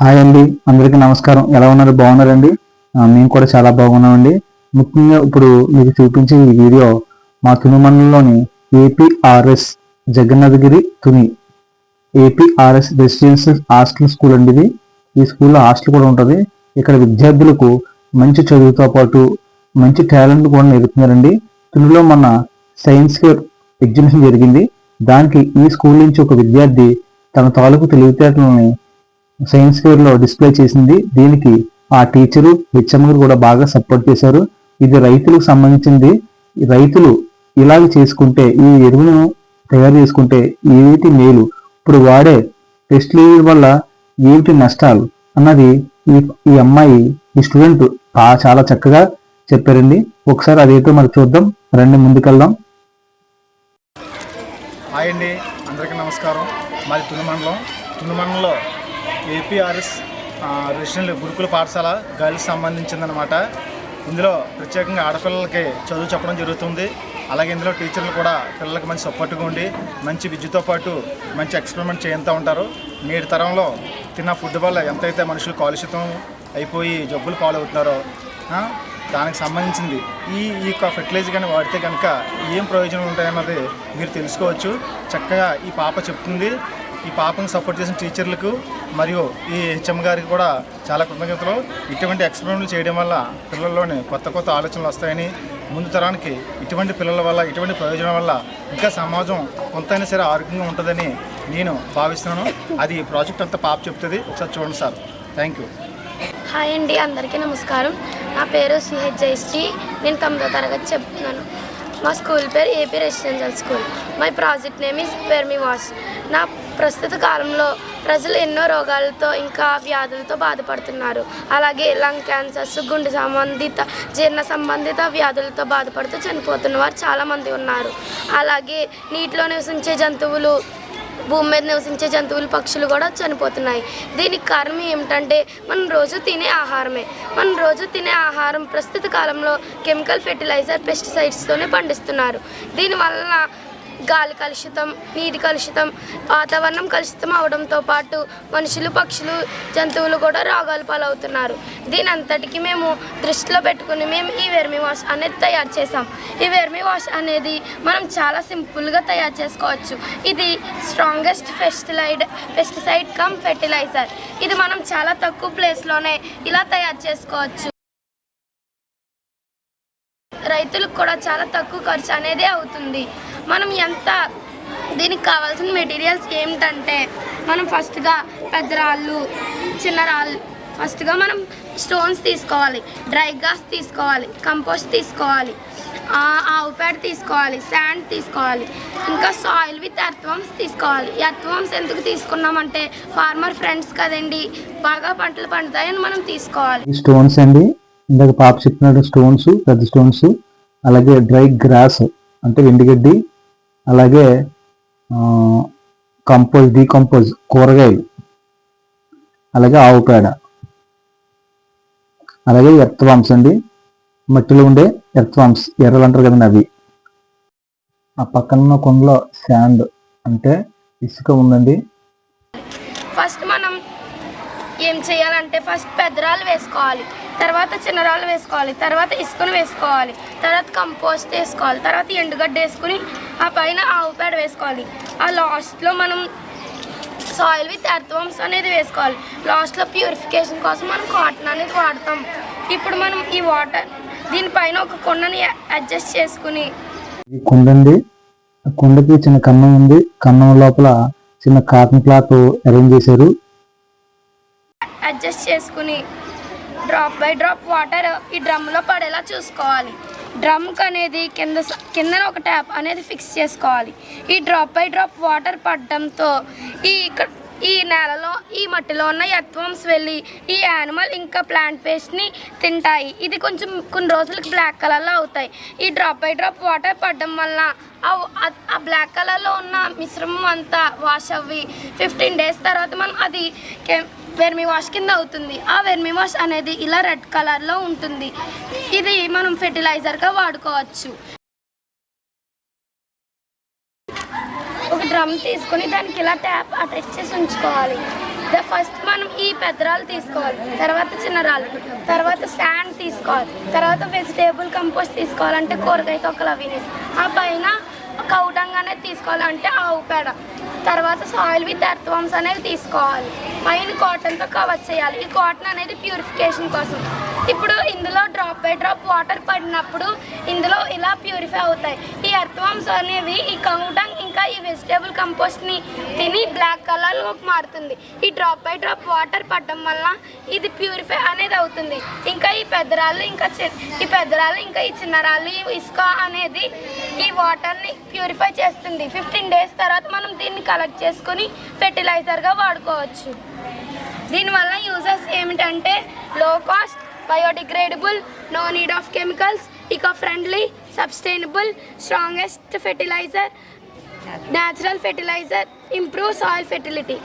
Hi అండి అందరికీ నమస్కారం. ఎలా ఉన్నారు? బాగున్నారండి? మేము కూడా చాలా బాగున్నామండి. ముఖ్యంగా ఇప్పుడు మీకు చూపించే ఈ వీడియో మా తుని మండలంలోని APRS Jagannathagiri Tuni APRS residential hostel school అండి ఇది. ఈ స్కూల్లో హాస్టల్ కూడా ఉంటుంది. ఇక్కడ విద్యార్థులకు మంచి చదువుతో పాటు మంచి టాలెంట్ కూడా నేర్పుతున్నారండి. తునిలో మన సైన్స్ ఫేర్ ఎగ్జిబిషన్ జరిగింది. దానికి ఈ స్కూల్ నుంచి ఒక విద్యార్థి తన తాలూకు తెలివితేటలని సైన్స్ ఫేర్లో డిస్ప్లే చేసింది. దీనికి ఆ టీచరు హెచ్ఎం కూడా బాగా సపోర్ట్ చేశారు. ఇది రైతులకు సంబంధించింది. రైతులు ఇలాగ చేసుకుంటే ఈ ఎరువును తయారు చేసుకుంటే ఏమిటి మేలు? ఇప్పుడు వాడే పెస్టిలైజర్ వల్ల ఏమిటి నష్టాలు? అన్నది ఈ ఈ అమ్మాయి ఈ స్టూడెంట్ చాలా చక్కగా చెప్పారండి. ఒకసారి అదేంటో మరి చూద్దాం. రండి ముందుకెళ్దాం. హాయ్ అండి. అందరికీ నమస్కారం. మాది తుని మండలం తుని మండలంలో ఏపీఆర్ఎస్ రెసిడెంట్ గురుకుల పాఠశాల గర్ల్స్ సంబంధించిందనమాట ఇందులో ప్రత్యేకంగా ఆడపిల్లలకి చదువు చెప్పడం జరుగుతుంది. అలాగే ఇందులో టీచర్లు కూడా పిల్లలకి మంచి సపోర్ట్గా ఉండి మంచి విద్యతో పాటు మంచి ఎక్స్పెరిమెంట్ చేస్తూ ఉంటారు. నేటి తరంలో తిన్న ఫుడ్ వల్ల ఎంతైతే మనుషులు కాలుష్యతం అయిపోయి జబ్బులు పాలవుతున్నారో దానికి సంబంధించింది ఈ ఈ యొక్క ఫెర్టిలైజర్ కానీ వాడితే కనుక ఏం ప్రయోజనం ఉంటాయన్నది మీరు తెలుసుకోవచ్చు. చక్కగా ఈ పాప చెప్తుంది. ఈ పాపను సపోర్ట్ చేసిన టీచర్లకు మరియు ఈ హెచ్ఎం గారికి కూడా చాలా కృతజ్ఞతలు. ఇటువంటి ఎక్స్పెరిమెంట్లు చేయడం వల్ల పిల్లల్లోనే కొత్త కొత్త ఆలోచనలు వస్తాయని ముందు తరానికి ఇటువంటి పిల్లల వల్ల ఇటువంటి ప్రయోజనం వల్ల ఇంకా సమాజం కొంతైనా సరే ఆరోగ్యంగా ఉంటుందని నేను భావిస్తున్నాను. అది ప్రాజెక్ట్ అంతా పాప చెప్తుంది. ఒకసారి చూడండి సార్. థ్యాంక్ యూ హాయ్ అండి అందరికీ నమస్కారం. నా పేరు సిహెచ్ జయశ్రీ నేను తొమ్మిదో తరగతి చెప్తున్నాను. మా స్కూల్ పేరు AP residential school. My project name is vermiwash నా ప్రస్తుత కాలంలో ప్రజలు ఎన్నో రోగాలతో ఇంకా వ్యాధులతో బాధపడుతున్నారు. అలాగే లంగ్ క్యాన్సర్స్ గుండె సంబంధిత జీర్ణ సంబంధిత వ్యాధులతో బాధపడుతూ చనిపోతున్న వారు చాలామంది ఉన్నారు. అలాగే నీటిలో నివసించే జంతువులు భూమి మీద నివసించే జంతువులు పక్షులు కూడా చనిపోతున్నాయి. దీనికి కారణం ఏమిటంటే మనం రోజు తినే ఆహారమే. మనం రోజు తినే ఆహారం ప్రస్తుత కాలంలో కెమికల్ ఫెర్టిలైజర్ పెస్టిసైడ్స్తోనే పండిస్తున్నారు. దీనివల్ల గాలి కలుషితం నీటి కలుషితం వాతావరణం కలుషితం అవడంతో పాటు మనుషులు పక్షులు జంతువులు కూడా రోగాలు పాలవుతున్నారు. దీని అంతటికి మేము దృష్టిలో పెట్టుకుని మేము ఈ వెర్మి వాష్ అనేది తయారు చేసాం ఈ వెర్మి వాష్ అనేది మనం చాలా సింపుల్గా తయారు చేసుకోవచ్చు. ఇది strongest pesticide pesticide cum fertiliser. ఇది మనం చాలా తక్కువ ప్లేస్లోనే ఇలా తయారు చేసుకోవచ్చు. రైతులకు కూడా చాలా తక్కువ ఖర్చు అనేది అవుతుంది. మనం ఎంత దీనికి కావాల్సిన మెటీరియల్స్ ఏమిటంటే మనం ఫస్ట్గా పెద్ద రాళ్ళు చిన్న రాళ్ళు ఫస్ట్గా మనం స్టోన్స్ తీసుకోవాలి డ్రై గ్రాస్ తీసుకోవాలి కంపోస్ట్ తీసుకోవాలి ఆవు పేడ తీసుకోవాలి శాండ్ తీసుకోవాలి ఇంకా సాయిల్ విత్ ఎర్త్వమ్స్ తీసుకోవాలి. ఎర్త్వమ్స్ ఎందుకు తీసుకున్నామంటే ఫార్మర్ ఫ్రెండ్స్ కదండి బాగా పంటలు పండుతాయని మనం తీసుకోవాలి. స్టోన్స్ అండి ఇందాక పాప చెప్పినట్టు స్టోన్స్ పెద్ద స్టోన్స్ అలాగే డ్రై గ్రాస్ అంటే ఎండుగడ్డి అలాగే కంపోజ్ డీకంపోజ్ కూరగాయలు. అలాగే ఆవు పేడ. అలాగే ఎర్త్వామ్స్ అండి. మట్టిలో ఉండే ఎర్త్వామ్స్ ఎర్రలు అంటారు కదండి అవి. ఆ పక్కన ఉన్న కొండలో శాండ్ అంటే ఇసుక ఉందండి. ఫస్ట్ మనం ఏం చేయాలంటే ఫస్ట్ పెదరాలు వేసుకోవాలి. తర్వాత చిన్నరాళ్ళు వేసుకోవాలి తర్వాత ఇసుకను వేసుకోవాలి తర్వాత కంపోస్ట్ వేసుకోవాలి తర్వాత ఎండుగడ్డ వేసుకుని ఆ పైన ఆవు పేడ వేసుకోవాలి. ఆ లాస్ట్లో మనం సాయిల్ విత్ ఎర్త్వమ్స్ అనేది వేసుకోవాలి. లాస్ట్లో ప్యూరిఫికేషన్ కోసం మనం కాటన్ అనేది వాడతాం. ఇప్పుడు మనం ఈ వాటర్ దీనిపైన ఒక కుండని అడ్జస్ట్ చేసుకుని కుండ అండి ఆ కుండకి చిన్న కన్నం ఉంది. కన్నం లోపల చిన్న కాటన్ క్లాత్ అరేంజ్ చేశారు. అడ్జస్ట్ చేసుకుని డ్రాప్ బై డ్రాప్ వాటర్ ఈ డ్రమ్లో పడేలా చూసుకోవాలి. డ్రమ్కి అనేది కింద కిందన ఒక ట్యాప్ అనేది ఫిక్స్ చేసుకోవాలి. ఈ డ్రాప్ బై డ్రాప్ వాటర్ పడడంతో ఈ ఇక్కడ ఈ నేలలో ఈ మట్టిలో ఉన్న ఎత్వమ్స్ వెళ్ళి ఈ యానిమల్ ఇంకా ప్లాంట్ పేస్ట్ని తింటాయి. ఇది కొంచెం కొన్ని రోజులకి బ్లాక్ కలర్లో అవుతాయి. ఈ డ్రాప్ బై డ్రాప్ వాటర్ పడడం వల్ల ఆ- ఆ- బ్లాక్ కలర్లో ఉన్న మిశ్రమం అంతా వాష్ అవ్వి ఫిఫ్టీన్ డేస్ తర్వాత మనం అది వెర్మి వాష్ కింద అవుతుంది. ఆ వెర్మి వాష్ అనేది ఇలా రెడ్ కలర్లో ఉంటుంది. ఇది మనం ఫెర్టిలైజర్గా వాడుకోవచ్చు. ఒక డ్రమ్ తీసుకొని దానికి ఇలా ట్యాప్ అటాచ్ చేసి ఉంచుకోవాలి. ఫస్ట్ మనం ఈ పెద్దరాలు తీసుకోవాలి. తర్వాత చిన్న రాళ్ళు. తర్వాత శాండ్ తీసుకోవాలి. తర్వాత వెజిటేబుల్ కంపోస్ట్ తీసుకోవాలంటే కూరగాయ తొక్కలు అవి ఆ పైన కౌటంగానే అనేది తీసుకోవాలంటే ఆవు పేడ. తర్వాత సాయిల్ విత్ ఎర్త్వామ్స్ అనేవి తీసుకోవాలి. పైన కాటన్తో కవర్ చేయాలి. ఈ కాటన్ అనేది ప్యూరిఫికేషన్ కోసం. ఇప్పుడు ఇందులో డ్రాప్ బై డ్రాప్ వాటర్ పడినప్పుడు ఇందులో ఇలా ప్యూరిఫై అవుతాయి. ఈ ఎర్త్వామ్స్ అనేవి ఈ కౌటంగ్ ఇంకా ఈ వెజిటేబుల్ కంపోస్ట్ని తిని బ్లాక్ కలర్లోకి మారుతుంది. ఈ డ్రాప్ బై డ్రాప్ వాటర్ పడడం వల్ల ఇది ప్యూరిఫై అనేది అవుతుంది. ఇంకా ఈ పెద్దరాళ్ళు ఇంకా ఈ పెద్దరాళ్ళు ఇంకా ఈ చిన్న రాళ్ళు ఈ ఇసుక అనేది ఈ వాటర్ని ప్యూరిఫై చేస్తుంది. ఫిఫ్టీన్ డేస్ తర్వాత మనం దీన్ని కలెక్ట్ చేసుకుని ఫెర్టిలైజర్గా వాడుకోవచ్చు. దీనివల్ల యూజెస్ ఏమిటంటే low cost biodegradable no need of chemicals eco friendly sustainable strongest fertiliser natural fertiliser improve soil fertility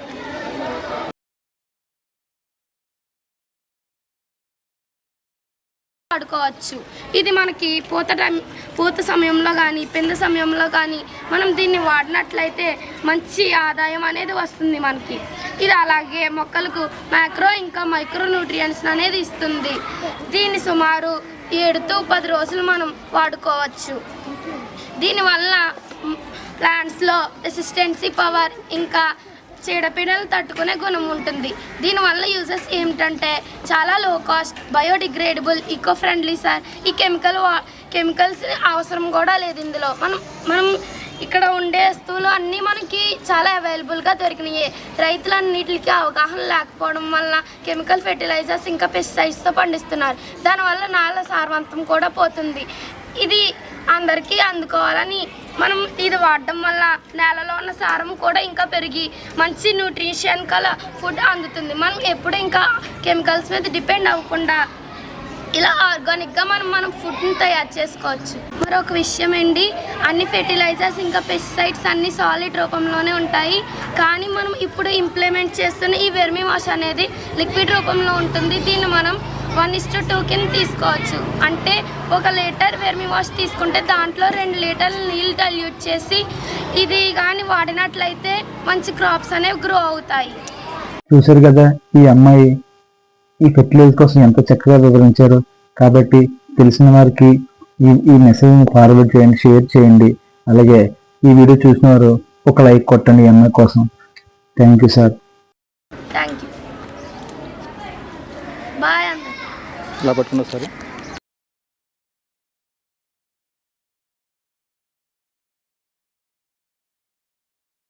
వాడుకోవచ్చు. ఇది మనకి పూత టైం పూత సమయంలో కానీ పెంద సమయంలో కానీ మనం దీన్ని వాడినట్లయితే మంచి ఆదాయం అనేది వస్తుంది మనకి. ఇది అలాగే మొక్కలకు మైక్రో ఇంకా మైక్రో న్యూట్రియంట్స్ అనేది ఇస్తుంది. దీన్ని సుమారు ఏడుతో పది రోజులు మనం వాడుకోవచ్చు. దీనివల్ల ప్లాంట్స్లో రెసిస్టెన్సీ పవర్ ఇంకా చీడపీడలు తట్టుకునే గుణం ఉంటుంది. దీనివల్ల యూజెస్ ఏమిటంటే చాలా low cost biodegradable eco friendly sir. ఈ కెమికల్ కెమికల్స్ అవసరం కూడా లేదు ఇందులో. మనం మనం ఇక్కడ ఉండే వస్తువులు అన్నీ మనకి చాలా అవైలబుల్గా దొరికినాయి. రైతులన్నిటికి అవగాహన లేకపోవడం వల్ల కెమికల్ ఫెర్టిలైజర్స్ ఇంకా పెస్టిసైడ్స్తో పండిస్తున్నారు. దానివల్ల నాళ్ళ సారవంతం కూడా పోతుంది. ఇది అందరికీ అందుకోవాలని మనం ఇది వాడడం వల్ల నేలలో ఉన్న సారం కూడా ఇంకా పెరిగి మంచి న్యూట్రిషన్ కల ఫుడ్ అందుతుంది. మనం ఎప్పుడు ఇంకా కెమికల్స్ మీద డిపెండ్ అవ్వకుండా ఇలా ఆర్గానిక్గా మనం మనం ఫుడ్ని తయారు చేసుకోవచ్చు. మరొక విషయం ఏంటి? అన్ని ఫెర్టిలైజర్స్ ఇంకా పెస్టిసైడ్స్ అన్ని సాలిడ్ రూపంలోనే ఉంటాయి. కానీ మనం ఇప్పుడు ఇంప్లిమెంట్ చేస్తున్న ఈ వెర్మి వాష్ అనేది లిక్విడ్ రూపంలో ఉంటుంది. దీన్ని మనం వన్ ఇస్ టు టూ కింద తీసుకోవచ్చు. అంటే ఒక లీటర్ వెర్మి వాష్ తీసుకుంటే దాంట్లో రెండు లీటర్లు నీళ్ళు డల్యూట్ చేసి ఇది కానీ వాడినట్లయితే మంచి క్రాప్స్ అనేవి గ్రో అవుతాయి. చూశారు కదా ఈ అమ్మాయి ఈ ఫెర్టిలైజర్ కోసం ఎంత చక్కగా వివరించారు. కాబట్టి తెలిసిన వారికి ఈ ఈ మెసేజ్ని ఫార్వర్డ్ చేయండి షేర్ చేయండి. అలాగే ఈ వీడియో చూసిన వారు ఒక లైక్ కొట్టండి ఈ అమ్మాయి కోసం. Thank you sir thank you bye అందరు ఇలా పట్టుకున్నారు సార్.